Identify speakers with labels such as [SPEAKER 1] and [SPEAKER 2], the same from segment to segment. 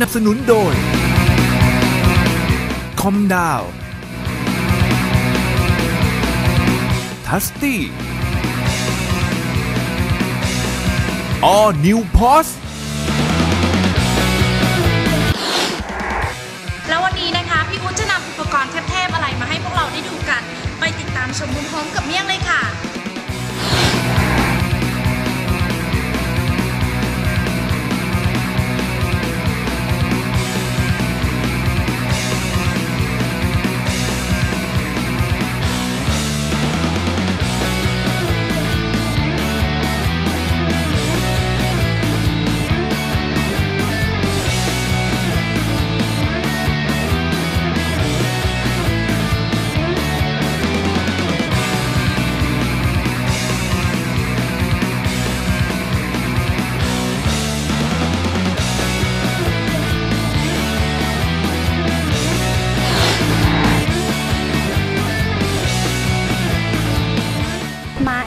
[SPEAKER 1] นับสนุนโดย คอมดาวทัสตี้ออนิวพอส
[SPEAKER 2] แล้ววันนี้นะคะ พี่อุ๊ดจะนำอุปกรณ์เทพๆอะไรมาให้พวกเราได้ดูกัน ไปติดตามชมพร้อมๆกับเมี่ยงเลยค่ะ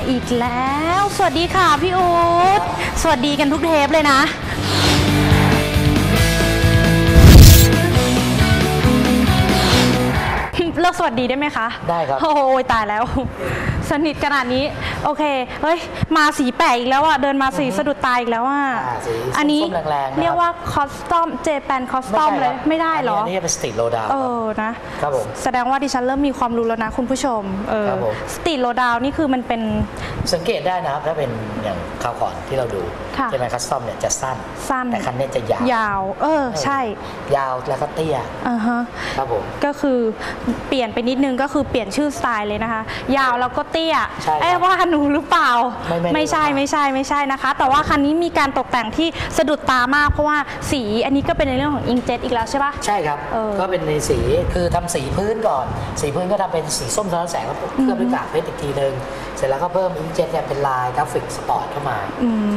[SPEAKER 2] อีกแล้ว สวัสดีค่ะพี่อุ๊ดสวัสดีกันทุกเทปเลยนะ เลิกสวัสดีได้ไหมคะ
[SPEAKER 3] ได้ครับ
[SPEAKER 2] โอ้ยตายแล้ว สนิทขนาดนี้ โอเคเฮ้ย มาสีแปลกอีกแล้วอะ เดินมาสีสะดุดตาอีกแล้วอะ
[SPEAKER 3] อ่าสี
[SPEAKER 2] อันนี้
[SPEAKER 3] ส้มๆแรงๆนะครับ
[SPEAKER 2] เรียกว่าคอสตอมเจแปนคอสตอมเลย ไม่ได้เหรอ
[SPEAKER 3] นนี้เป็นสตรีทโลดาว
[SPEAKER 2] เออ นะ
[SPEAKER 3] ครับผม
[SPEAKER 2] แสดงว่าดิฉันเริ่มมีความรู้แล้วนะคุณผู้ชม เออ
[SPEAKER 3] ครับผม
[SPEAKER 2] สตรีทโลดาวนี่คือมันเป็น
[SPEAKER 3] สังเกตได้นะครับ ถ้าเป็นอย่างคราวก่อนที่เราดู
[SPEAKER 2] ค่ะ
[SPEAKER 3] ใช่ไหมคัสตอมเนี่ยจะสั้น
[SPEAKER 2] สั้น
[SPEAKER 3] แต่คันนี้จะยาว
[SPEAKER 2] ยาว เออ ใช่
[SPEAKER 3] ยาวแล้วก็เตี้ย
[SPEAKER 2] อ่าฮะ
[SPEAKER 3] ครับผม
[SPEAKER 2] ก็คือเปลี่ยนไปนิดนึงก็คือเปลี่ยนชื่อสไตล์เลยนะคะ ยาวแล้วก็เตี้ย
[SPEAKER 3] ใช่ครับ
[SPEAKER 2] เอ๊ะว่าหนูหรือเปล่า
[SPEAKER 3] ไม่ไม่
[SPEAKER 2] ใช่
[SPEAKER 3] ไม่
[SPEAKER 2] ไม่ใช่ไม่ใช่นะคะ แต่ว่าคันนี้มีการตกแต่งที่สะดุดตามาก เพราะว่าสีอันนี้ก็เป็นในเรื่องของอิงเจ็ตอีกแล้วใช่ปะ
[SPEAKER 3] ใช่ครับ
[SPEAKER 2] เออ
[SPEAKER 3] ก็เป็นในสีคือทำสีพื้นก่อน สีพื้นก็ทำเป็นสีส้มสะท้อนแสงแล้วเคลือบด้วยกากเพชรอีกทีหนึ่งเสร็จแล้วก็เพิ่มอิงเจ็ตเนี่ยเป็นลายกราฟิกสปอร์ตเข้ามา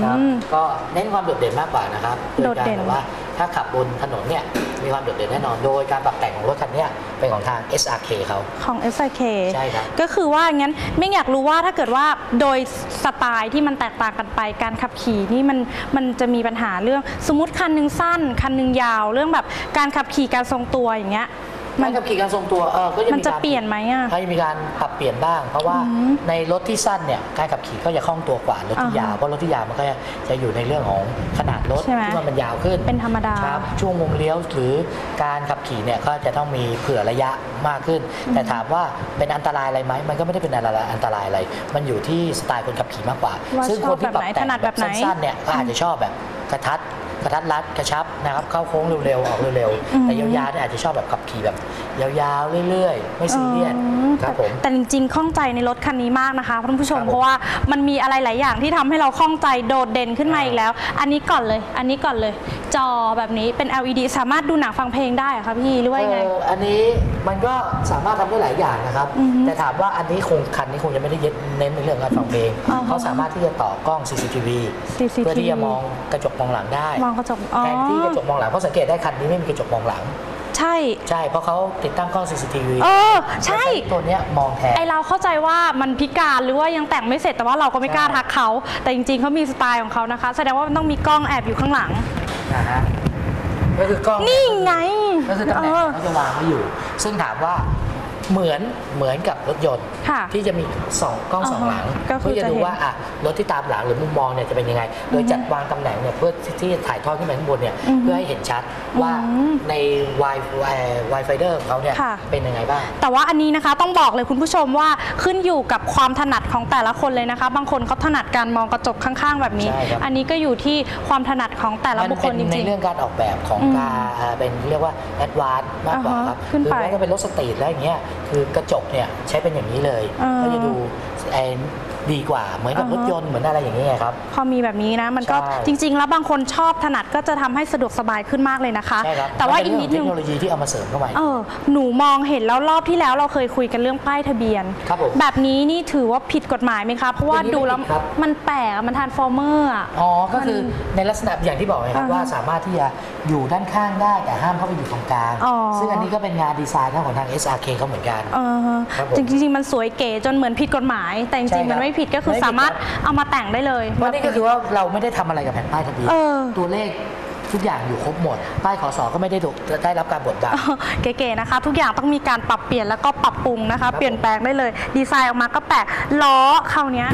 [SPEAKER 3] ครับก็เน้นความโดดเด่นมากกว่านะครับ
[SPEAKER 2] โดดเด่น
[SPEAKER 3] โการแบบว่า ถ้าขับบนถนนเนี่ยมีความโดดเด่นแน่นอน โดยการปรับแต่งของรถคันเนี้ยเป็นของทาง SRK เขา
[SPEAKER 2] ของ SIK
[SPEAKER 3] ใช่ครับ
[SPEAKER 2] ก็คือว่างั้นไม่อยากรู้ว่าถ้าเกิดว่าโดยสไตล์ที่มันแตกต่างกันไปการขับขี่นี่มันมันจะมีปัญหาเรื่องสมมติคันหนึงสั้น คันหนึงยาว เรื่องแบบการขับขี่การทรงตัวอย่างเงี้ย มั
[SPEAKER 3] การขับขี่การทรงตัวเออก็จะ
[SPEAKER 2] มันจะ
[SPEAKER 3] การ
[SPEAKER 2] เปลี่ยนไหมอะ
[SPEAKER 3] ก็จะมีการปรับเปลี่ยนบ้าง เพราะว่าในรถที่สั้นเนี่ยการขับขี่ก็จะคล่องตัวกว่ารถที่
[SPEAKER 2] อ่าฮะ
[SPEAKER 3] ยาวเพราะรถที่ยาวมันก็จะอยู่ในเรื่องของขนาดรถ
[SPEAKER 2] ใช่ไหม
[SPEAKER 3] ที่มันยาวขึ้น
[SPEAKER 2] เป็นธรรมดา
[SPEAKER 3] ครับช่วงวงเลี้ยวหรือการขับขี่เนี่ยก็จะต้องมีเผื่อระยะมากขึ้น แต่ถามว่าเป็นอันตรายอะไรไหมมันก็ไม่ได้เป็นอะไรอันตรายอะไร มันอยู่ที่สไตล์คนขับขี่มากกว่า
[SPEAKER 2] ว่า
[SPEAKER 3] ซึ่ง
[SPEAKER 2] ช
[SPEAKER 3] ค
[SPEAKER 2] อบ
[SPEAKER 3] นที่ปรับแต่ง
[SPEAKER 2] แบบไหนถนัดแบบไหน
[SPEAKER 3] สั้นๆเนี่ยก็อาจจะชอบแบบกระทัด กระทัดรัดกระชับนะครับเข้าโค้งเร็วๆออกเร็วๆแต่ยาวๆเนี่ยอาจจะชอบแบบขับขี่แบบ ยาวๆเรื่อยๆ ไม่ซีเรียส
[SPEAKER 2] อืม
[SPEAKER 3] ครับผม
[SPEAKER 2] แต่จริงๆข้องใจในรถคันนี้มากนะคะท่านผู้ชม
[SPEAKER 3] ครับผม
[SPEAKER 2] เพราะว่ามันมีอะไรหลายอย่างที่ทำให้เราข้องใจโดดเด่นขึ้นมา
[SPEAKER 3] อ่า
[SPEAKER 2] อีกแล้ว อันนี้ก่อนเลย อันนี้ก่อนเลย จอแบบนี้เป็น LED สามารถดูหนังฟังเพลงได้เหรอคะพี่หรือว่ายังไง
[SPEAKER 3] เอ่ออันนี้มันก็สามารถทำได้หลายอย่างนะครับ
[SPEAKER 2] อือฮึ
[SPEAKER 3] แต่ถามว่าอันนี้คงคันนี้คงจะไม่ได้เน้นในเรื่องการฟังเพลง
[SPEAKER 2] อ่าฮะ
[SPEAKER 3] เขาสามารถที่จะต่อกล้อง CCTV
[SPEAKER 2] CCTV
[SPEAKER 3] เพื่อที่จะมองกระจกมองหลังได้
[SPEAKER 2] มองกระจกอ๋อ
[SPEAKER 3] แทนที่กระจกมองหลังเพราะสังเกตได้คันนี้ไม่มีกระจกมองหลัง
[SPEAKER 2] ใช่
[SPEAKER 3] ใช่เพราะเขาติดตั้งกล้อง CCTV
[SPEAKER 2] เออใช่
[SPEAKER 3] ตัวเนี้ยมองแทน
[SPEAKER 2] ไอเราเข้าใจว่ามันพิการหรือว่ายังแต่งไม่เสร็จแต่ว่าเราก็ไม่กล้า
[SPEAKER 3] ใช่
[SPEAKER 2] ทักเขาแต่จริงๆเขามีสไตล์ของเขานะคะ แสดงว่ามันต้องมีกล้องแอบอยู่ข้างหลัง
[SPEAKER 3] นะฮะก็คือกล้อง
[SPEAKER 2] นี่ไง
[SPEAKER 3] ก็คือตำแหน่ง
[SPEAKER 2] เออ
[SPEAKER 3] เขาจะวางไว้อยู่ ซึ่งถามว่า เหมือนเหมือนกับรถยนต์
[SPEAKER 2] ค่ะ
[SPEAKER 3] ที่จะมีสองกล้องสองหลัง
[SPEAKER 2] อ่าฮะก็คือ
[SPEAKER 3] เพื่อจะ
[SPEAKER 2] จะ
[SPEAKER 3] ดู
[SPEAKER 2] เห็น
[SPEAKER 3] ว่าอะรถที่ตามหลังหรือมุมมองเนี่ยจะเป็นยังไง โดยจัดวางตำแหน่งเนี่ยเพื่อที่จะถ่ายทอดขึ้นไปข้างบนเนี่ย
[SPEAKER 2] อือฮึ
[SPEAKER 3] เพื่อให้เห็นชัดว่า
[SPEAKER 2] อืม
[SPEAKER 3] ใน Y Y Finder ของเขาเนี่ย
[SPEAKER 2] ค่ะ
[SPEAKER 3] เป็นยังไงบ้าง
[SPEAKER 2] แต่ว่าอันนี้นะคะต้องบอกเลยคุณผู้ชมว่าขึ้นอยู่กับความถนัดของแต่ละคนเลยนะคะ บางคนเขาถนัดการมองกระจกข้างๆ แบบนี้
[SPEAKER 3] ใช่ครับ
[SPEAKER 2] อันนี้ก็อยู่ที่ความถนัดของแต่ละ
[SPEAKER 3] มัน
[SPEAKER 2] บุคค
[SPEAKER 3] เป็
[SPEAKER 2] ล
[SPEAKER 3] น
[SPEAKER 2] จ
[SPEAKER 3] ใน
[SPEAKER 2] ริง
[SPEAKER 3] เรื่องการออกแบบของ
[SPEAKER 2] อืม
[SPEAKER 3] การอ่าเป็นเรียกว่าแอดวานซ์มากกว่า
[SPEAKER 2] อ่าฮะ
[SPEAKER 3] ครับ
[SPEAKER 2] ขึ้น
[SPEAKER 3] คือ
[SPEAKER 2] ไป
[SPEAKER 3] แม้จะเป็นรถสตรีทแล้วอย่างเงี้ย คือกระจกเนี่ยใช้เป็นอย่างนี้เลย
[SPEAKER 2] อ่า
[SPEAKER 3] ก็จะดูเอ่อ ดีกว่าเหมือนกับ
[SPEAKER 2] อ่าฮะ
[SPEAKER 3] รถยนต์เหมือนอะไรอย่างเงี้ยครับ
[SPEAKER 2] พอมีแบบนี้นะมันก็
[SPEAKER 3] ใช่
[SPEAKER 2] จริง ๆ แล้วบางคนชอบถนัดก็จะทำให้สะดวกสบายขึ้นมากเลยนะคะ
[SPEAKER 3] ใช่ครับ
[SPEAKER 2] แต่ว่า
[SPEAKER 3] มั
[SPEAKER 2] อีก
[SPEAKER 3] เป็
[SPEAKER 2] นิด
[SPEAKER 3] เรื่
[SPEAKER 2] นึ
[SPEAKER 3] ง
[SPEAKER 2] ง
[SPEAKER 3] เทคโนโลยีที่เอามาเสริมเข้ามา
[SPEAKER 2] เออหนูมองเห็นแล้วรอบที่แล้วเราเคยคุยกันเรื่องป้ายทะเบียน
[SPEAKER 3] ครับผม
[SPEAKER 2] แบบนี้นี่ถือว่าผิดกฎหมายไหมคะเพราะว่า
[SPEAKER 3] อย่างนี้
[SPEAKER 2] ดูแล้ว
[SPEAKER 3] ไม่ผิดครับ
[SPEAKER 2] มันแปลกอะมันทานฟอร์เมอร์อะ
[SPEAKER 3] อ๋อ ก็คือในลักษณะอย่างที่บอกไงครับ
[SPEAKER 2] อ่าฮะ
[SPEAKER 3] ว่าสามารถที่จะอยู่ด้านข้างได้แต่ห้ามเข้าไปอยู่ตรงกลาง
[SPEAKER 2] อ๋อ
[SPEAKER 3] ซึ่งอันนี้ก็เป็นงานดีไซน์ของทาง SRK เขาเหมือนกัน
[SPEAKER 2] เออ
[SPEAKER 3] ครับผม
[SPEAKER 2] จริงๆมันสวยเก๋จนเหมือนผิดกฎหมาย แต่จ
[SPEAKER 3] ใช่
[SPEAKER 2] ริงๆ
[SPEAKER 3] ครับ
[SPEAKER 2] มันไม่ผิดก็คือ
[SPEAKER 3] ไม่ผิด
[SPEAKER 2] สามารถ
[SPEAKER 3] ครับ
[SPEAKER 2] เอามาแต่งได้เลย
[SPEAKER 3] วันนี้ก็คือว่าเราไม่ได้ทำอะไรกับแผ่นป้ายทะเบียน
[SPEAKER 2] เออ
[SPEAKER 3] ตัวเลขทุกอย่างอยู่ครบหมด ป้ายขอสอก็ไม่ได้ถูกได้รับการบดบัง
[SPEAKER 2] เก๋ๆนะคะ ทุกอย่างต้องมีการปรับเปลี่ยนแล้วก็ปรับปรุงนะคะ
[SPEAKER 3] ครับ
[SPEAKER 2] เปลี่ยนแปลงได้เลย ดีไซน์ออกมาก็แปลกล้อคราวเนี้ย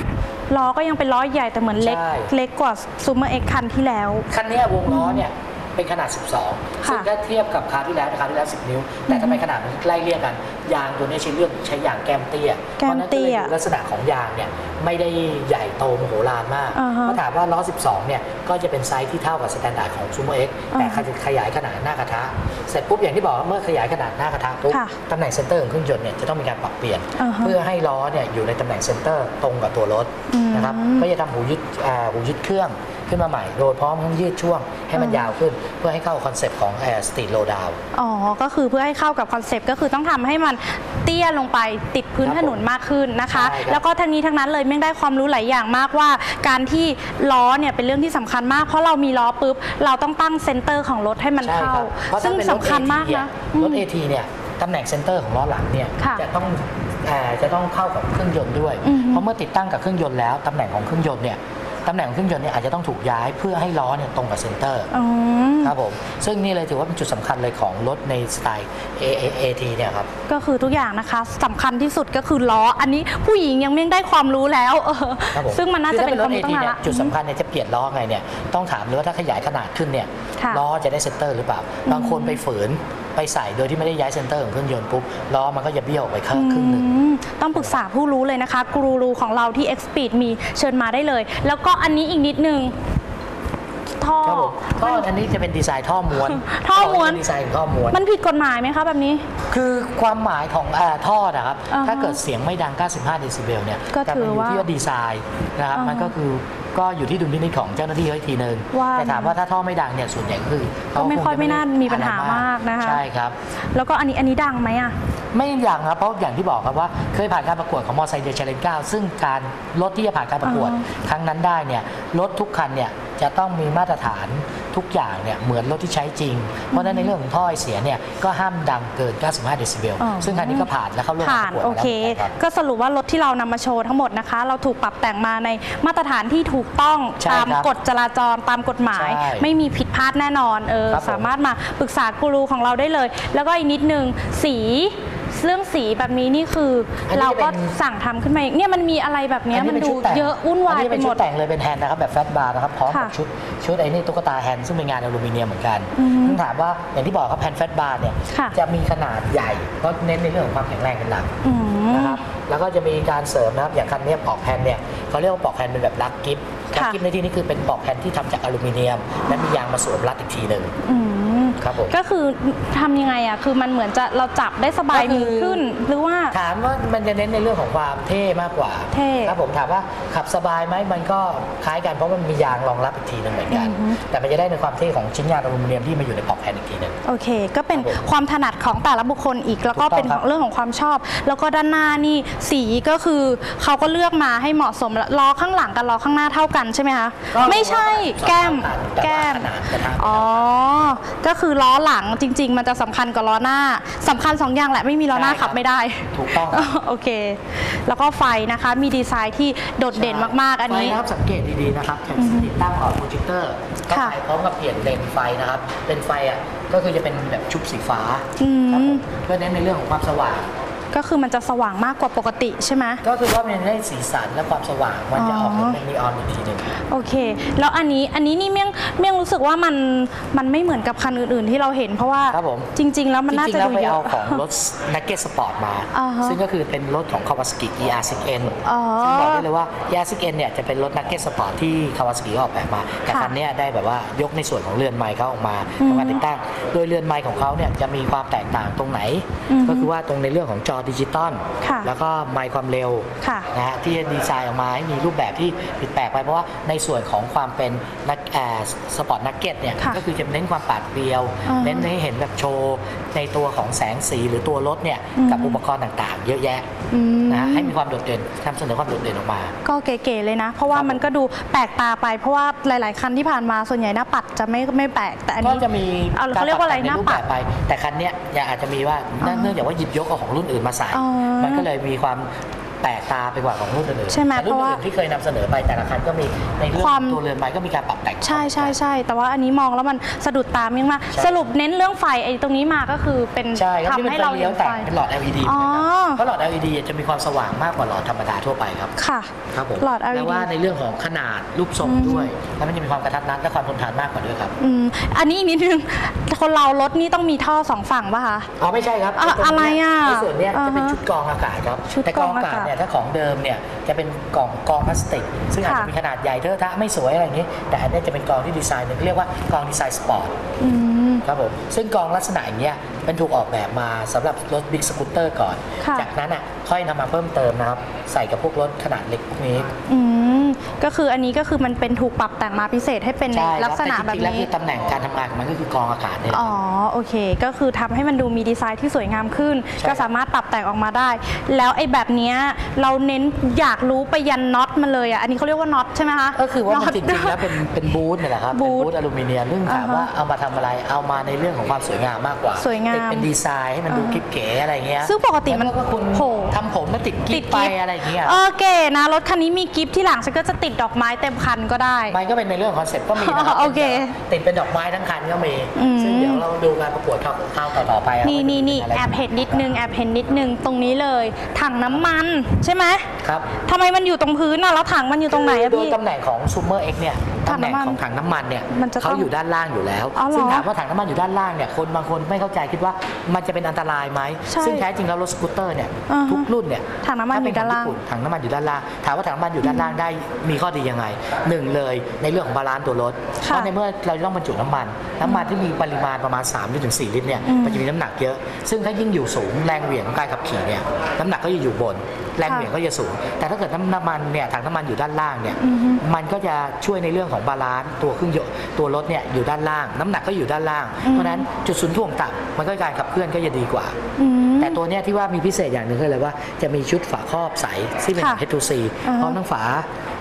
[SPEAKER 2] ล้อก็ยังเป็นล้อใหญ่แต่เหมือนเล็ก
[SPEAKER 3] ใช่
[SPEAKER 2] เล็กกว่าซูเมอร์เอ็กคันที่แล้ว
[SPEAKER 3] คันเนี้ยวงล้อเนี่ย เป็นขนาด 12 ซึ่งถ้าเทียบกับคราวที่แล้วคราวที่แล้ว 10 นิ้ว แต่ทำไมขนาดมันไล่เรียกกัน ยางตัวนี้ใช้เลือกใช้ยางแก้มเตี้ย
[SPEAKER 2] แก้มเตี้ย
[SPEAKER 3] พราะฉะนั้นก็ลดูลักษณะของยางเนี่ยไม่ได้ใหญ่โตมโหฬารมาก
[SPEAKER 2] อ่าฮะ
[SPEAKER 3] ถ้าถามว่าล้อ 12 เนี่ยก็จะเป็นไซส์ที่เท่ากับสแตนดาร์ดของซูเปอร์เอ็กแต่
[SPEAKER 2] อ่าฮะ
[SPEAKER 3] ขยายขนาดหน้ากระทะ เสร็จปุ๊บอย่างที่บอกว่าเมื่อขยายขนาดหน้ากระทะปุ๊บ
[SPEAKER 2] ค่ะ
[SPEAKER 3] ตำแหน่งเซนเตอร์ของเครื่องยนต์เนี่ยจะต้องมีการปรับเปลี่ยน
[SPEAKER 2] อ่าฮะ
[SPEAKER 3] เพื่อให้ล้อเนี่ยอยู่ในตำแหน่งเซนเตอร์ตรงกับตัวรถ
[SPEAKER 2] อืม
[SPEAKER 3] นะครับก็จะทำหูยึดอ่าหูยึดเครื่อง ขึ้นมาใหม่โดยพร้อมทั้งยืดช่วงให้มัน
[SPEAKER 2] อ่าย
[SPEAKER 3] ยาวขึ้น เพื่อให้เข้าคอนเซปต์ของสตรีทโลดาว
[SPEAKER 2] อ๋อ ก็คือเพื่อให้เข้ากับคอนเซปต์ก็คือต้องทำให้มันเตี้ยลงไปติดพื้น
[SPEAKER 3] ครับ
[SPEAKER 2] ถนนมากขึ้นนะคะ
[SPEAKER 3] ใช่ครับ
[SPEAKER 2] แล้วก็ทั้งนี้ทั้งนั้นเลยเม่งได้ความรู้หลายอย่างมากว่า การที่ล้อเนี่ยเป็นเรื่องที่สำคัญมาก เพราะเรามีล้อปุ๊บเราต้องตั้งเซนเตอร์ของรถให้มัน
[SPEAKER 3] ใช่
[SPEAKER 2] เข้า
[SPEAKER 3] ครับเพราะ
[SPEAKER 2] ซึ่
[SPEAKER 3] ถ้างเป็นร
[SPEAKER 2] สำ
[SPEAKER 3] ถ
[SPEAKER 2] คัญ
[SPEAKER 3] AT
[SPEAKER 2] มาก
[SPEAKER 3] เนี่ย
[SPEAKER 2] นะ
[SPEAKER 3] รถ
[SPEAKER 2] อืม
[SPEAKER 3] AT เนี่ยตำแหน่งเซนเตอร์ของล้อหลังเนี่ย
[SPEAKER 2] ค่ะ
[SPEAKER 3] จะต้องเอ่อจะต้องเข้ากับเครื่องยนต์ด้วย
[SPEAKER 2] อือฮึ
[SPEAKER 3] เพราะเมื่อติดตั้งกับเครื่องยนต์แล้วตำแหน่งของเครื่องยนต์เนี่ย ตำแหน่งของเครื่องยนต์เนี่ยอาจจะต้องถูกย้ายเพื่อให้ล้อเนี่ยตรงกับเซนเตอร์
[SPEAKER 2] อืม
[SPEAKER 3] ครับผมซึ่งนี่เลยถือว่าเป็นจุดสำคัญเลยของรถในสไตล์ AT เนี่ยครับ
[SPEAKER 2] ก็คือทุกอย่างนะคะสำคัญที่สุดก็คือล้ออันนี้ผู้หญิงยังไม่ได้ความรู้แล้วเออ
[SPEAKER 3] ครับผม
[SPEAKER 2] ซึ่งมันน่าจะเป็น
[SPEAKER 3] คือ
[SPEAKER 2] ความ
[SPEAKER 3] ถ้
[SPEAKER 2] รู้
[SPEAKER 3] รถ
[SPEAKER 2] ตั้ง
[SPEAKER 3] AT
[SPEAKER 2] นาน
[SPEAKER 3] เนี่ย
[SPEAKER 2] ละ
[SPEAKER 3] จุดสำคัญเนี่ยจะเปลี่ยนล้อไงเนี่ยต้องถามเลยว่าถ้าขยายขนาดขึ้นเนี่ย
[SPEAKER 2] ค่ะ
[SPEAKER 3] ล้อจะได้เซนเตอร์หรือเปล่าบางคนไปฝืน ไปใส่โดยที่ไม่ได้ย้ายเซนเตอร์ของเครื่องยนต์ปุ๊บล้อมันก็จะเบี้ยวออกไปข้างครึ่งหนึ่ง
[SPEAKER 2] ต้องปรึกษาผู้รู้เลยนะคะ กูรูของเราที่ X Speed มีเชิญมาได้เลย แล้วก็อันนี้อีกนิดนึง ท่อ
[SPEAKER 3] ครับผมท่ออันนี้จะเป็นดีไซน์ท่อม้วน
[SPEAKER 2] ท่อม้วน
[SPEAKER 3] เขเป็นดีไซน์ของท่อม้วน
[SPEAKER 2] มันผิดกฎหมายไหมคะแบบนี้
[SPEAKER 3] คือความหมายของเอ่อท่อนะครับ
[SPEAKER 2] อ่าฮะ
[SPEAKER 3] ถ้าเกิดเสียงไม่ดัง 95 เดซิเบลเนี่ย
[SPEAKER 2] ก็
[SPEAKER 3] แต่
[SPEAKER 2] ถื
[SPEAKER 3] มัน
[SPEAKER 2] อ
[SPEAKER 3] อยู่
[SPEAKER 2] ว่า
[SPEAKER 3] ที่ว่าดีไซน์นะครับ
[SPEAKER 2] อ่าฮะ
[SPEAKER 3] มันก็คือก็อยู่ที่ดุลพินิจของเจ้าหน้าที่เขาอีกทีหนึ่ง
[SPEAKER 2] ว่า
[SPEAKER 3] แต่ถามว่าถ้าท่อไม่ดังเนี่ยส่วนใหญ่ก็คือ
[SPEAKER 2] ก็ไม่ค่อย
[SPEAKER 3] เขงจะ
[SPEAKER 2] ไม่น่ามีปัญหา
[SPEAKER 3] อะไร
[SPEAKER 2] มากนะคะ
[SPEAKER 3] ใช่ครับ
[SPEAKER 2] แล้วก็อันนี้อันนี้ดังไหมอะ
[SPEAKER 3] ไม่อย่างครับเพราะอย่างที่บอกครับว่าเคยผ่านการประกวดของมอไซค์เดชเลนเก้าซึ่งการรถที่จะผ่านการประกวด
[SPEAKER 2] อ่
[SPEAKER 3] ครั้งนั้นได้เนี่ยรถทุกคันเนี่ย จะต้องมีมาตรฐานทุกอย่างเนี่ยเหมือนรถที่ใช้จริง เพราะฉะนั้นในเรื่องของท่อไอเสียเนี่ยก็ห้ามดังเกิน 95 เดซิเบล
[SPEAKER 2] อ๋อ
[SPEAKER 3] ซึ่งคันนี้ก็ผ่านแล้วเข้าร่วม
[SPEAKER 2] ผ่าน
[SPEAKER 3] ประกวด
[SPEAKER 2] โอ
[SPEAKER 3] มาแล้ว
[SPEAKER 2] เค
[SPEAKER 3] หมือนกันครับ
[SPEAKER 2] ก็สรุปว่ารถที่เรานำมาโชว์ทั้งหมดนะคะ เราถูกปรับแต่งมาในมาตรฐานที่ถูกต้อง
[SPEAKER 3] ใช่
[SPEAKER 2] ตาม
[SPEAKER 3] ครับ
[SPEAKER 2] กฎจราจรตามกฎหมาย
[SPEAKER 3] ใช่
[SPEAKER 2] ไม่มีผิดพลาดแน่นอนเออ
[SPEAKER 3] ครับผม
[SPEAKER 2] สามารถมาปรึกษากูรูของเราได้เลย แล้วก็อีกนิดนึงสี เรื่องสีแบบนี้นี่คืออน
[SPEAKER 3] นี้
[SPEAKER 2] เราก็
[SPEAKER 3] เป็น
[SPEAKER 2] สั่งทำขึ้นมาเองเนี่ยมันมีอะไรแบบเนี้ย
[SPEAKER 3] อั
[SPEAKER 2] มัน
[SPEAKER 3] เป็
[SPEAKER 2] ดู
[SPEAKER 3] ชุแต่ง
[SPEAKER 2] เยอะวุ่นวาย
[SPEAKER 3] อั
[SPEAKER 2] ไป
[SPEAKER 3] เป็น
[SPEAKER 2] หม
[SPEAKER 3] ชุ
[SPEAKER 2] ด
[SPEAKER 3] ด แต่งเลยเป็นแฮนด์นะครับแบบแฟตบาร์นะครับพร้อมกับ
[SPEAKER 2] ค่ะ
[SPEAKER 3] ชุดชุดไอ้นี่ตุ๊กตาแฮนด์ซึ่งเป็นงานอลูมิเนียมเหมือนกัน
[SPEAKER 2] อืม
[SPEAKER 3] ซึ่งถามว่าอย่างที่บอกครับแผ่นแฟตบาร์เนี่ย
[SPEAKER 2] ค่ะ
[SPEAKER 3] จะมีขนาดใหญ่เพราะเน้นในเรื่องของความแข็งแรงเป็นหลัก
[SPEAKER 2] อืม
[SPEAKER 3] นะครับแล้วก็จะมีการเสริมนะครับอย่างคันเนี้ยปลอกแผ่นเนี่ยเขาเรียกว่าปลอกแผ่นเป็นแบบลักกิฟต์ลัก
[SPEAKER 2] ค่ะ
[SPEAKER 3] กิฟต์ในที่นี้คือเป็นปลอกแผ่นที่ทำจากอลูมิเนียม และมียางมาสวมรัดอีกทีหนึ่ง
[SPEAKER 2] อืม
[SPEAKER 3] ครับผม
[SPEAKER 2] ก็คือทำยังไงอะคือมันเหมือนจะเราจับได้สบาย
[SPEAKER 3] ก็คือ
[SPEAKER 2] มือขึ้น หรือว่า
[SPEAKER 3] ถามว่ามันจะเน้นในเรื่องของความเท่มากกว่า
[SPEAKER 2] เท่
[SPEAKER 3] ครับผมถามว่าขับสบายไหมมันก็คล้ายกันเพราะมันมียางรองรับอีกทีหนึ่งเหมือนกัน
[SPEAKER 2] อือฮึ
[SPEAKER 3] แต่มันจะได้ในความเท่ของชิ้นงานอลูมิเนียมที่มาอยู่ในปลอกแผ่นอีกทีหนึ่ง
[SPEAKER 2] โอเค ก็เป็น
[SPEAKER 3] ครับผม
[SPEAKER 2] ความถนัดของแต่ละบุคคลอีก แล้วก็
[SPEAKER 3] ถูกต้อง
[SPEAKER 2] เป็น
[SPEAKER 3] ครับ
[SPEAKER 2] เรื่องของความชอบ แล้วก็ด้านหน้านี่สีก็คือเขาก็เลือกมาให้เหมาะสมแล้วล้อข้างหลังกับล้อข้างหน้าเท่ากันใช่ไหมคะ
[SPEAKER 3] ก็
[SPEAKER 2] ไม่ใช่ แก้ม
[SPEAKER 3] แต่ว่า
[SPEAKER 2] แก้ม
[SPEAKER 3] ขนาดกระทะ
[SPEAKER 2] อ๋อ ก็คือล้อหลังจริง ๆ มันจะสำคัญกว่าล้อหน้าสำคัญสองอย่างแหละไม่มีล้อหน้า
[SPEAKER 3] ใช่ครั
[SPEAKER 2] ขั
[SPEAKER 3] บ
[SPEAKER 2] บไม่ได้
[SPEAKER 3] ถูกต้องครับ
[SPEAKER 2] โอเค แล้วก็ไฟนะคะมีดีไซน์ที่โดดเด่นมากๆ อันนี้
[SPEAKER 3] ไฟนะครับสังเกตดีๆนะครับแผ่นติดตั้งออกโปรเจคเตอร์ก็
[SPEAKER 2] ค่ะ
[SPEAKER 3] ไปพร้อมกับเปลี่ยนเลนส์ไฟนะครับเลนส์ไฟอะก็คือจะเป็นแบบชุบสีฟ้า
[SPEAKER 2] อืม
[SPEAKER 3] ครับผมเพื่อเน้นในเรื่องของความสว่าง
[SPEAKER 2] ก็คือมันจะสว่างมากกว่าปกติใช่ไหม
[SPEAKER 3] ก็คือว่ามันได้สีสันและความสว่างมันจะออก
[SPEAKER 2] อ๋อ
[SPEAKER 3] เป็นนีออนอีกทีหนึ่ง
[SPEAKER 2] โอเค แล้วอันนี้อันนี้นี่เมี่ยงเมี่ยงรู้สึกว่ามันมันไม่เหมือนกับคันอื่นๆ ที่เราเห็นเพราะว่า
[SPEAKER 3] ครับผม
[SPEAKER 2] จริง ๆ แล้วมันน่า
[SPEAKER 3] จริ
[SPEAKER 2] จะ
[SPEAKER 3] งๆแล้ว
[SPEAKER 2] ดู
[SPEAKER 3] ไป
[SPEAKER 2] เย
[SPEAKER 3] เอา
[SPEAKER 2] อะ
[SPEAKER 3] ของรถ Nugget Sport มา
[SPEAKER 2] อ่าฮะ
[SPEAKER 3] ซึ่งก็คือเป็นรถของ Kawasaki ER6N
[SPEAKER 2] อ๋อ
[SPEAKER 3] ซึ่งบอกได้เลยว่า ER6N เนี่ยจะเป็นรถ Nugget Sport ที่ Kawasaki ออกแบบมา แต่
[SPEAKER 2] ค่ะ
[SPEAKER 3] คันเนี้ยได้แบบว่ายกในส่วนของเรือนไม้เขาออกมา
[SPEAKER 2] อืม
[SPEAKER 3] ทำการติดตั้งโดยเรือนไม้ของเขาเนี่ยจะมีความแตกต่างตรงไหน
[SPEAKER 2] อืม
[SPEAKER 3] ก็คือว่าตรงในเรื่องของจอดิจิตอล
[SPEAKER 2] ค่ะ
[SPEAKER 3] แล้วก็ไมค์ความเร็ว
[SPEAKER 2] ค่ะ
[SPEAKER 3] นะฮะที่ดีไซน์ออกมาให้มีรูปแบบที่ผิดแปลกไปเพราะว่าในส่วนของความเป็นนักสปอร์ตนักเก็ตเนี่ย
[SPEAKER 2] ค่ะ
[SPEAKER 3] ก็คือจะเน้นความปาดเปรียว
[SPEAKER 2] อ่า
[SPEAKER 3] เน้นให้เห็นแบบโชว์ ในตัวของแสงสีหรือตัวรถเนี่ย
[SPEAKER 2] อืม
[SPEAKER 3] กับอุปกรณ์ต่างๆ เยอะแยะ
[SPEAKER 2] อืม
[SPEAKER 3] นะฮะให้มีความโดดเด่นนำเสนอความโดดเด่นออกมา
[SPEAKER 2] ก็เก๋ๆเลยนะ เพราะว่า
[SPEAKER 3] ครับ
[SPEAKER 2] มันก็ดูแปลกตาไป เพราะว่าหลาย ๆ คันที่ผ่านมาส่วนใหญ่หน้าปัดจะไม่ไม่แปลกแต่อัน
[SPEAKER 3] ก็
[SPEAKER 2] นี้
[SPEAKER 3] จะมี
[SPEAKER 2] เอาเขาเรียกว่าอะไร
[SPEAKER 3] ปบแต่ง
[SPEAKER 2] หน้า
[SPEAKER 3] ใรูป
[SPEAKER 2] ปั
[SPEAKER 3] แบ
[SPEAKER 2] ด
[SPEAKER 3] บไป แต่คันเนี้ยอย่าอาจจะมีว่าเนื่องเนื่องจากว่าหยิบยกเอาของรุ่นอื่นมาใส่
[SPEAKER 2] อ๋อ
[SPEAKER 3] มันก็เลยมีความ แปลกตาไปกว่าของรุ่นอื่นๆ
[SPEAKER 2] ใช่ไหม
[SPEAKER 3] แต่รุ่น
[SPEAKER 2] เพราะว่า
[SPEAKER 3] อื่นที่เคยนำเสนอไปแต่ละคันก็มีในเรื่อง
[SPEAKER 2] ความ
[SPEAKER 3] ตัวเรือนไม้ก็มีการปรับแต่ง
[SPEAKER 2] ใช่ใช่ใช่แต่ว่าอันนี้มองแล้วมันสะดุดตามากมาก
[SPEAKER 3] ใช่
[SPEAKER 2] สรุปเน้นเรื่องไฟไอ้ตรงนี้มาก็คือเป็น
[SPEAKER 3] ใช่ครับที่
[SPEAKER 2] ทำ
[SPEAKER 3] เป็น
[SPEAKER 2] ให้
[SPEAKER 3] ไฟ
[SPEAKER 2] เรา
[SPEAKER 3] เลี้
[SPEAKER 2] เห็
[SPEAKER 3] ยวน
[SPEAKER 2] ไฟ
[SPEAKER 3] แต่เป็นหลอด LED
[SPEAKER 2] อ๋อ
[SPEAKER 3] นะครับเพราะหลอด LED จะมีความสว่างมากกว่าหลอดธรรมดาทั่วไปครับ
[SPEAKER 2] ค่ะ
[SPEAKER 3] ครับผม
[SPEAKER 2] หลอด LED
[SPEAKER 3] แล้วว่าในเรื่องของขนาดรูปทรง
[SPEAKER 2] อืม
[SPEAKER 3] ด้วย แล้วมันจะมีความกระทัดรัดและความทนทานมากกว่าด้วยครับ
[SPEAKER 2] อืมอันนี้อีกนิดนึงคนเรารถนี่ต้องมีท่อสองฝั่งป่ะคะ
[SPEAKER 3] อ๋อไม่ใช่ครับ
[SPEAKER 2] อะ
[SPEAKER 3] ตงเนี้ย
[SPEAKER 2] อะไรอะ
[SPEAKER 3] ในส่วนเนี้ยจะเป็น
[SPEAKER 2] อ่าฮะ
[SPEAKER 3] ชุดกรองอากาศครับ
[SPEAKER 2] ชุด
[SPEAKER 3] แต่กรองอากาศ
[SPEAKER 2] กรองอากาศ
[SPEAKER 3] เนี่ยถ้าของเดิมเนี่ยจะเป็นกล่องกรองพลาสติก ซึ่งอาจ
[SPEAKER 2] ค่ะ
[SPEAKER 3] จะมีขนาดใหญ่เทอะทะไม่สวยอะไรอย่างนี้ แต่อันเนี้ยจะเป็นกรองที่ดีไซน์หนึ่งเรียกว่ากรองดีไซน์สปอร์ต
[SPEAKER 2] อืม
[SPEAKER 3] ครับผมซึ่งกรองลักษณะอย่างเงี้ย เป็นถูกออกแบบมาสำหรับรถบิ๊กสกูตเตอร์ก่อน
[SPEAKER 2] ค่ะ
[SPEAKER 3] จากนั้นอะค่อยนำมาเพิ่มเติมนะครับ ใส่กับพวกรถขนาดเล็กพวกนี้
[SPEAKER 2] อืมก็คืออันนี้ก็คือมันเป็นถูกปรับแต่งมาพิเศษให้เป็นใน
[SPEAKER 3] ใช่ค
[SPEAKER 2] ลั
[SPEAKER 3] รับ
[SPEAKER 2] กษณะ
[SPEAKER 3] แต่
[SPEAKER 2] แบ
[SPEAKER 3] จ
[SPEAKER 2] บ
[SPEAKER 3] ริงๆแล้ว
[SPEAKER 2] นี้
[SPEAKER 3] คือตำแหน่งการทำงานของมันก็คือกรองอากาศเนี่ยแหละ
[SPEAKER 2] อ๋อโอเค ก็คือทำให้มันดูมีดีไซน์ที่สวยงามขึ้น
[SPEAKER 3] ใช่
[SPEAKER 2] ก็สามารถปรับแต่งออกมาได้ แล้วไอ้แบบเนี้ยเราเน้นอยากรู้ไปยันน็อตมันเลยอะอันนี้เขาเรียกว่าน็อตใช่ไหมคะ
[SPEAKER 3] ก็คือว่ามัน
[SPEAKER 2] น็ต
[SPEAKER 3] จริงๆแล้วเป็นเป็นบูธเนี่ยแหละครับเป็น
[SPEAKER 2] บูธ
[SPEAKER 3] บูธอลูมิเนียมซึ่งถาม
[SPEAKER 2] อ่าฮะ
[SPEAKER 3] ว่าเอามาทำอะไรเอามาในเรื่องของความสวยงามมากกว่า
[SPEAKER 2] สวยงาม
[SPEAKER 3] ติดเป็นดีไซน์ให้มันดู
[SPEAKER 2] อ่าฮะ
[SPEAKER 3] กิ๊บเก๋อะไรเงี้ย
[SPEAKER 2] ซึ่งปกติมัน
[SPEAKER 3] แล้วก็คุณ
[SPEAKER 2] โผล่
[SPEAKER 3] ทำผมมาติดกิ๊บไปอะไรเงี้ย
[SPEAKER 2] เออเก๋นะรถคันนี้มีกิฟต์ที่หลังฉันก็จะติดดอกไม้เต็มคันก็ได้
[SPEAKER 3] มันก็เป็นในเรื่องของคอนเซ็ปต์ก็มีนะครั
[SPEAKER 2] โอเค
[SPEAKER 3] ติดเป็นดอกไม้ทั้งคันก็มี
[SPEAKER 2] อืม
[SPEAKER 3] ซึ่งเดี๋ยวเราดูการประกวดคราวต่อๆไปอะ
[SPEAKER 2] นี่
[SPEAKER 3] ว่าจะ
[SPEAKER 2] นี่นี่
[SPEAKER 3] เป็ะไร
[SPEAKER 2] แอบเห็นนิดนึงแอบเห็นนิดนึงตรงนี้เลยถังน้ำมันใช่ไหม
[SPEAKER 3] ครับ
[SPEAKER 2] ทำไมมันอยู่ตรงพื้นน่ะแล้วถังมันอยู่ตรงไหนอะ
[SPEAKER 3] โดย
[SPEAKER 2] พี่
[SPEAKER 3] ตำแหน่งของซูเมอร์เอ็กเนี่ย
[SPEAKER 2] ถัง
[SPEAKER 3] ตำแหน่ง
[SPEAKER 2] น้ำมัน
[SPEAKER 3] ของถังน้ำมันเนี่ย
[SPEAKER 2] มันจะต้อง
[SPEAKER 3] เขาอยู่ด้านล่างอยู่แล้ว
[SPEAKER 2] อ๋อเหรอ
[SPEAKER 3] ซึ่งถามว่าถังน้ำมันอยู่ด้านล่างเนี่ยคนบางคนไม่เข้าใจคิดว่ามันจะเป็นอันตรายไหม
[SPEAKER 2] ใช่
[SPEAKER 3] ซึ่งแท้จริงแล้วรถสกูตเตอร์เนี่ย
[SPEAKER 2] อ่าฮะ
[SPEAKER 3] ทุกรุ่นเนี่ย
[SPEAKER 2] ถังน้ำมัน
[SPEAKER 3] ถ้เป็
[SPEAKER 2] อยู่ด้านล่าง
[SPEAKER 3] ขญี่ปุ่ถังน้ำมันอยู่ด้านล่างถามว่าถังน้ำมันอยู่ด้านล่างได้มีข้อดียังไงหนึ่งเลยในเรื่องของบาลานซ์ตัวรถเพ
[SPEAKER 2] ค่ะ
[SPEAKER 3] ราะในเมื่อเราจะต้องบรรจุน้ำมัน น้ำมันที่มีปริมาณประมาณ3ลิตรถึง4ลิตรเนี่ย
[SPEAKER 2] อืม
[SPEAKER 3] มันจะมีน้ำหนักเยอะ ซึ่งถ้ายิ่งอยู่สูงแรงเหวี่ยงของการขับขี่เนี่ยน้ำหนักก็จะอยู่บน แรงเหวี่ยงก็จะสูง แต่ถ้าเกิดน้ำน้ำมันเนี่ยถังน้ำมันอยู่ด้านล่างเนี่ย
[SPEAKER 2] อือฮึ
[SPEAKER 3] มันก็จะช่วยในเรื่องของบาลานซ์ตัวเครื่องยนต์ตัวรถเนี่ยอยู่ด้านล่าง น้ำหนักก็อยู่ด้านล่าง
[SPEAKER 2] อืม
[SPEAKER 3] เพราะฉะนั้นจุดศูนย์ถ่วงต่ำมันก็การขับเคลื่อนก็จะดีกว่า
[SPEAKER 2] อืม
[SPEAKER 3] แต่ตัวเนี้ยที่ว่ามีพิเศษอย่างหนึ่งคืออะไรว่าจะมีชุดฝาครอบใสซึ่งเป็นของ
[SPEAKER 2] ค่ะ
[SPEAKER 3] H2C
[SPEAKER 2] อ่าฮะ
[SPEAKER 3] พร้อมทั้งฝา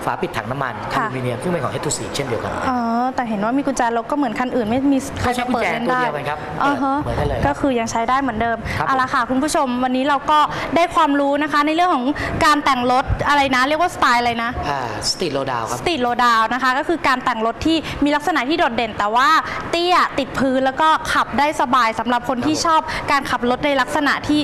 [SPEAKER 3] ฝาปิดถังน้ำมันอ
[SPEAKER 2] ค่ะ
[SPEAKER 3] ลูมิเนียมซึ่งเป็นของ H2C เช่นเดียวกัน
[SPEAKER 2] อ๋อแต่เห็นว่ามีกุญแจรถก็เหมือนคันอื่นไม่มีใคร
[SPEAKER 3] ก็ใช้
[SPEAKER 2] จะเปิด
[SPEAKER 3] กุญแจ
[SPEAKER 2] เล่นได้
[SPEAKER 3] ตัวเดียวกันครับ
[SPEAKER 2] อ่าฮะ
[SPEAKER 3] เหมือนกันเลย
[SPEAKER 2] ก็คือยังใช้ได้เหมือนเดิม
[SPEAKER 3] ครับ
[SPEAKER 2] เอาละค่ะคุณผู้ชมวันนี้เราก็ได้ความรู้นะคะในเรื่องของการแต่งรถอะไรนะ เรียกว่าสไตล์อะไรนะ
[SPEAKER 3] อ่าสตีโลดาวครับ
[SPEAKER 2] สตรีทโลดาวนะคะ ก็คือการแต่งรถที่มีลักษณะที่โดดเด่น แต่ว่าเตี้ยติดพื้นแล้วก็ขับได้สบายสำหรับคนที่
[SPEAKER 3] ครับผม
[SPEAKER 2] ชอบการขับรถในลักษณะที่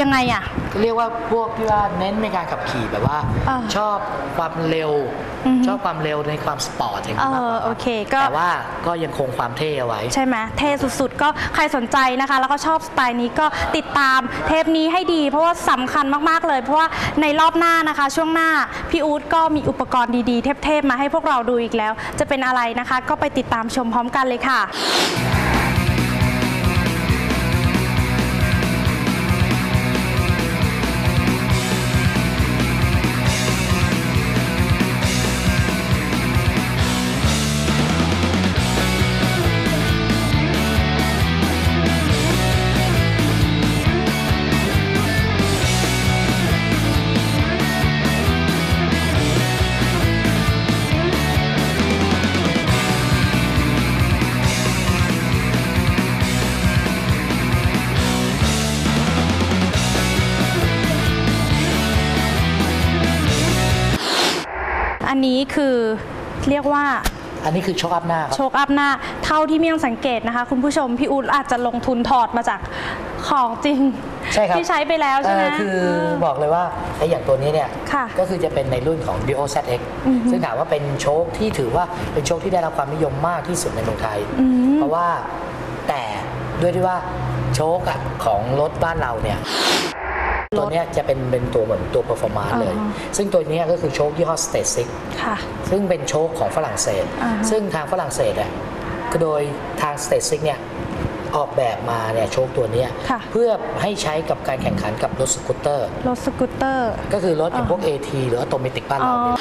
[SPEAKER 2] ยังไงอะ
[SPEAKER 3] เรียกว่าพวกที่ว่าเน้นในการขับขี่แบบว่า
[SPEAKER 2] อ่า
[SPEAKER 3] ชอบความเร็ว
[SPEAKER 2] อือฮึ
[SPEAKER 3] ชอบความเร็วในความสปอร์ตอย่าง
[SPEAKER 2] เอ
[SPEAKER 3] นี้มากก
[SPEAKER 2] อ
[SPEAKER 3] ว่า
[SPEAKER 2] โอเคก็
[SPEAKER 3] แต่ว่าก็ยังคงความเท่เอาไว้
[SPEAKER 2] ใช่ไหมเท่สุดๆ ก็ใครสนใจนะคะ แล้วก็ชอบสไตล์นี้ก็ติดตามเทปนี้ให้ดี เพราะว่าสำคัญมากๆเลย เพราะว่าในรอบหน้านะคะ ช่วงหน้า พี่อู๊ดก็มีอุปกรณ์ดีๆ เทพๆมาให้พวกเราดูอีกแล้ว จะเป็นอะไรนะคะ ก็ไปติดตามชมพร้อมกันเลยค่ะ อันนี้คือเรียกว่า
[SPEAKER 3] อันนี้คือโชคอัพหน้าครับ
[SPEAKER 2] โชคอัพหน้า เท่าที่เมี่ยงสังเกตนะคะ คุณผู้ชม พี่อู๊ดอาจจะลงทุนถอดมาจากของจริง
[SPEAKER 3] ใช่ครับ
[SPEAKER 2] ที่ใช้ไปแล้วใช่ไหม
[SPEAKER 3] เออคือบอกเลยว่าไอ้อย่างตัวนี้เนี่ย
[SPEAKER 2] ค่ะ
[SPEAKER 3] ก็คือจะเป็นในรุ่นของ Dio ZX
[SPEAKER 2] อือฮึ
[SPEAKER 3] ซึ่งถามว่าเป็นโชคที่ถือว่าเป็นโชคที่ได้รับความนิยมมากที่สุดในเมืองไทย
[SPEAKER 2] อืม
[SPEAKER 3] เพราะว่าแต่ด้วยที่ว่าโชคอะของรถบ้านเราเนี่ย ตัวเนี้ยจะเป็นเป็นตัวเหมือนตัว performance เลย
[SPEAKER 2] อ่าฮะ
[SPEAKER 3] ซึ่งตัวเนี้ยก็คือโชคยี่ห้อ State Six
[SPEAKER 2] ค่ะ
[SPEAKER 3] ซึ่งเป็นโชคของฝรั่งเศส
[SPEAKER 2] อ่าฮะ
[SPEAKER 3] ซึ่งทางฝรั่งเศสอะก็โดยทาง State Six เนี่ยออกแบบมาเนี่ยโชคตัวเนี้ย
[SPEAKER 2] ค่ะ
[SPEAKER 3] เพื่อให้ใช้กับการแข่งขันกับรถสกูตเตอร์
[SPEAKER 2] รถสกูตเตอร์
[SPEAKER 3] ก็คือรถอย่างพวก AT หรือ a u t o m a t i c บ้าน
[SPEAKER 2] อ๋อ
[SPEAKER 3] เราเนี่ย